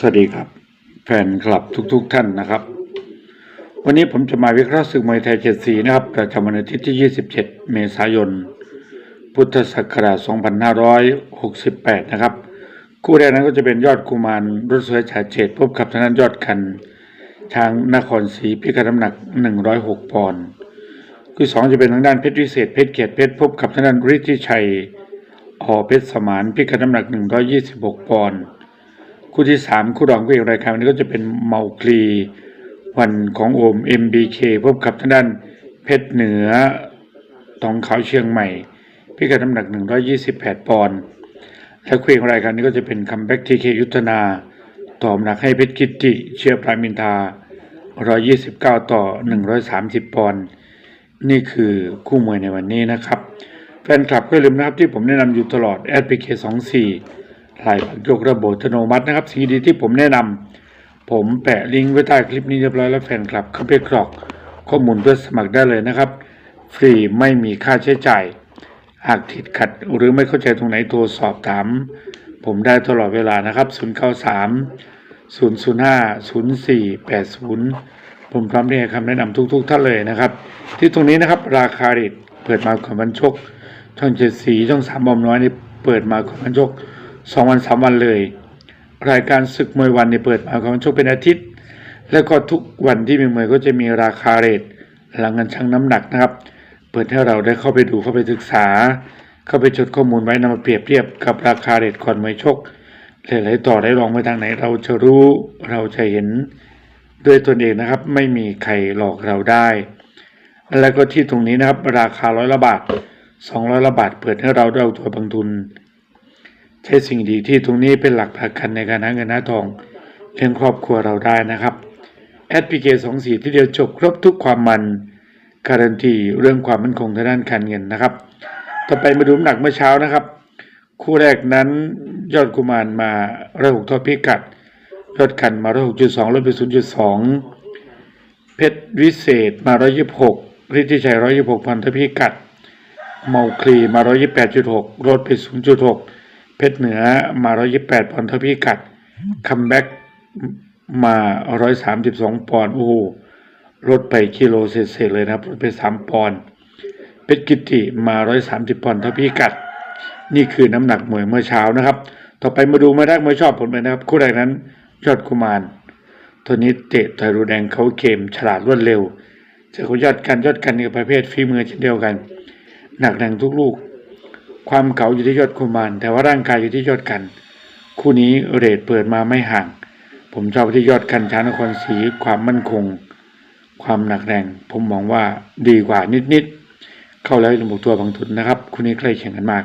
สวัสดีครับ แฟนคลับทุกๆทท่านนะครับ วันนี้ผมจะมาวิเคราะห์ศึกมวยไทยเจ็ดสีนะครับประจำวันอาทิตย์ที่ 27 เมษายน พุทธศักราช 2568 นะครับ คู่แรกนั้นก็จะเป็นยอดกุมารรุ่นสวยฉาเจตพบกับทางด้านยอดคัน ทางนครศรีพิกัดน้ำหนัก 106 ปอนด์คู่สองจะเป็นทางด้านเพชรวิเศษเพชรเกียรติเพชรพบกับทางด้านฤทธิชัยอเพชรสมานพิกัดน้ำหนัก 126 ปอนด์ คู่ที่สามคู่รองคู่เอกรายการวันนี้ก็จะเป็นเมาคลีวันของโอม MBK พบกับทางด้านเพชรเหนือตองขาวเชียงใหม่ พิกัดน้ำหนัก 128 ปอนด์และคู่เอกรายการนี้ก็จะเป็นคัมแบ็กทีเคยุทธนาต่อน้ำหนักให้เพชรกิติเชียร์พรามินทา 129 ต่อ 130 ปอนด์นี่คือคู่มวยในวันนี้นะครับ แฟนคลับก็อย่าลืมนะครับที่ผมแนะนำอยู่ตลอด s p k 24 ลายผักยกระบบอัตโนมัตินะครับสิ่งดีที่ผมแนะนำผมแปะลิงก์ไว้ใต้คลิปนี้เรียบร้อยแล้วแฟนคลับเข้าไปกรอกข้อมูลเพื่อสมัครได้เลยนะครับ ฟรีไม่มีค่าใช้จ่าย หากติดขัดหรือไม่เข้าใจตรงไหนโทรสอบถาม ผมได้ตลอดเวลานะครับ093 005 0480 ผมพร้อมที่จะให้คำแนะนำทุก ๆ ท่านเลยนะครับ ที่ตรงนี้นะครับราคาเรทเปิดมาก่อนวันชก ช่องเจ็ดสีช่องสามบอมน้อยนี่เปิดมาก่อนวันชก สองวันสามวันเลยรายการศึกมวยวันนี่เปิดมาก่อนวันชกเป็นอาทิตย์ แล้วก็ทุกวันที่มีมวยก็จะมีราคาเรทหลังกันชั่งน้ำหนักนะครับ เปิดให้เราได้เข้าไปดูเข้าไปศึกษา เข้าไปจดข้อมูลไว้นำมาเปรียบเทียบกับราคาเรทก่อนมวยชกหลายๆต่อได้ลองไปทางไหน เราจะรู้เราจะเห็นด้วยตนเองนะครับ ไม่มีใครหลอกเราได้ แล้วก็ที่ตรงนี้นะครับ ราคาร้อยละบาทสองร้อยละบาทเปิดให้เราได้เอาตัวบางทุน ใช้สิ่งดีที่ตรงนี้เป็นหลักประกันในการหาเงินหาทองเลี้ยงครอบครัวเราได้นะครับแอดพีเคสองสี่ที่เดียวจบครบทุกความมันการันตีเรื่องความมั่นคงทางด้านการเงินนะครับ ต่อไปมาดูน้ำหนักเมื่อเช้านะครับ คู่แรกนั้นยอดกุมารมาร้อยหกทอพิกัด ยอดขันมาร้อยหกจุดสองลดไปศูนย์จุดสองเพชรวิเศษมาร้อยยี่สิบหกฤทธิชัยร้อยยี่สิบหกพันทพิกัด เมาคลีมาร้อยยี่แปดจุดหกลดไปศูนย์จุดหก เพชรเหนือมาร้อยยี่แปอนด์เท่าพิกัด คัมแบ็กมาร้อยสามสิบสองปอนด์โอ้โหลดไปกิโลเศษๆเลยนะครับลดไปสามปอนด์เพชรกิติมาร้อยสามสิบปอนด์เท่าพิกัด นี่คือน้ำหนักมวยเมื่อเช้านะครับ ต่อไปมาดูมาแรกมวยชอบผลไปนะครับ คู่แรกนั้นยอดกุมารตัวนี้เตะต่อยรูแดงเขาเกมฉลาดรวดเร็วเจอเขายอดกันยอดกันในประเภทฝีมือเช่นเดียวกัน หนักแรงทุกลูก ความเก่าอยู่ที่ยอดกุมารแต่ว่าร่างกายอยู่ที่ยอดกัน คู่นี้เรทเปิดมาไม่ห่าง ผมชอบที่ยอดกันช้านครศรีความมั่นคง ความหนักแรง ผมมองว่าดีกว่านิดๆเข้าแล้วจะบุตัวบางทุนนะครับ คู่นี้ใกล้เคียงกันมาก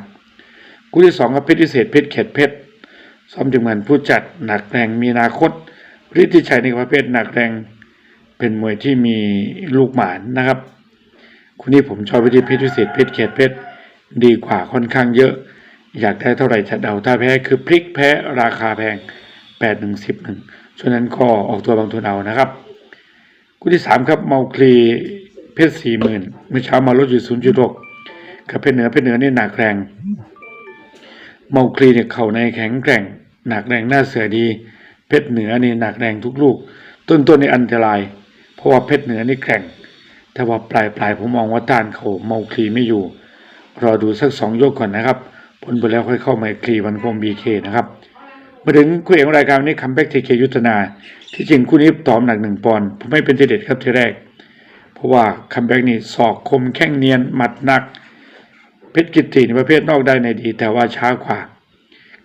คู่ที่สองกับเพชรพิเศษเพชรเขตเพชรซ้อมทีมงานผู้จัดหนักแรงมีอนาคตฤทธิชัยในประเภทหนักแรงเป็นมวยที่มีลูกหมานนะครับคู่นี้ผมชอบไปที่เพชรพิเศษเพชรเขตเพชร ดีกว่าค่อนข้างเยอะ อยากได้เท่าไหร่จะเดาถ้าแพ้คือพลิกแพ้ราคาแพงแปดหนึ่งสิบหนึ่งฉะนั้นก็ออกตัวบางทุนเอานะครับคู่ที่สามครับเมาคลีเพชรสี่หมื่นเมื่อเช้ามาลดอยู่ศูนย์จุดหกกับเพชรเหนือเพชรเหนือนี่หนักแรง เมาคลีเนี่ยเข่าในแข็งแกร่ง หนักแรงหน้าเสือดี เพชรเหนือนี่หนักแรงทุกลูก ต้นต้นนี่อันตราย เพราะว่าเพชรเหนือนี่แข็ง แต่ว่าปลายปลายผมมองว่าต้านเขาเมาคลีไม่อยู่ รอดูสักสองยกก่อนนะครับ ผลไปแล้วค่อยเข้ามาคลีวันคงบีเคนะครับ มาถึงคู่เอกของรายการนี้คัมแบ็กทีเคยุทธนา ที่จริงคู่นี้ตอมหนักหนึ่งปอนด์ผมไม่เป็นทีเด็ดครับทีแรก เพราะว่าคัมแบ็กนี่ศอกคมแข้งเนียนหมัดหนัก เพชรกิตติในประเภทนอกได้ในดี แต่ว่าช้ากว่า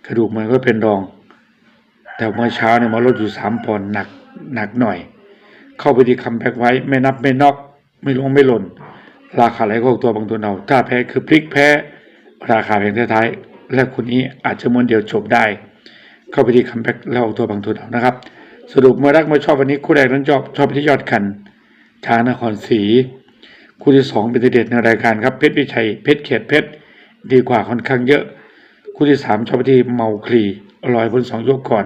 กระดูกมันก็เป็นรอง แต่เมื่อเช้าเนี่ยมาลดอยู่สามปอนด์หนักหนักหน่อย เข้าไปที่คัมแบ็กไว้ไม่นับไม่นอกไม่ลงไม่หล่น ราคาไหลก็ออกตัวบางตัวเอาถ้าแพ้คือพลิกแพ้ราคาแพงท้ายๆและคุณนี้อาจจะม้วนเดียวจบได้ เข้าไปที่คัมแบ็กแล้วเอาตัวบางตัวเอานะครับ สรุปเมื่อรักเมื่อชอบวันนี้คู่แรกนั้นชอบชอบไปที่ยอดคันทางนครศรีคู่ที่สองเป็นเด็ดในรายการครับเพชรวิชัยเพชรเขตเพชรดีกว่าค่อนข้างเยอะ คู่ที่สามชอบไปที่เมาคลีลอยบนสองยกก่อน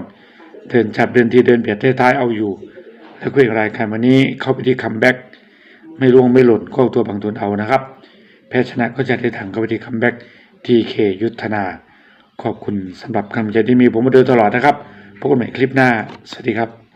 เดินจับเดินทีเดินเบียดท้ายๆเอาอยู่ แล้วคู่อีกรายการวันนี้เข้าไปที่คัมแบ็ก ไม่ล่วงไม่หล่นก็เอาตัวบางตัวเอานะครับ แพ้ชนะก็จะได้ถังกบฎีคัมแบ็กทีเคยุทธนา ขอบคุณสำหรับคำใจที่มีผมมาโดยตลอดนะครับพบกันใหม่คลิปหน้า สวัสดีครับ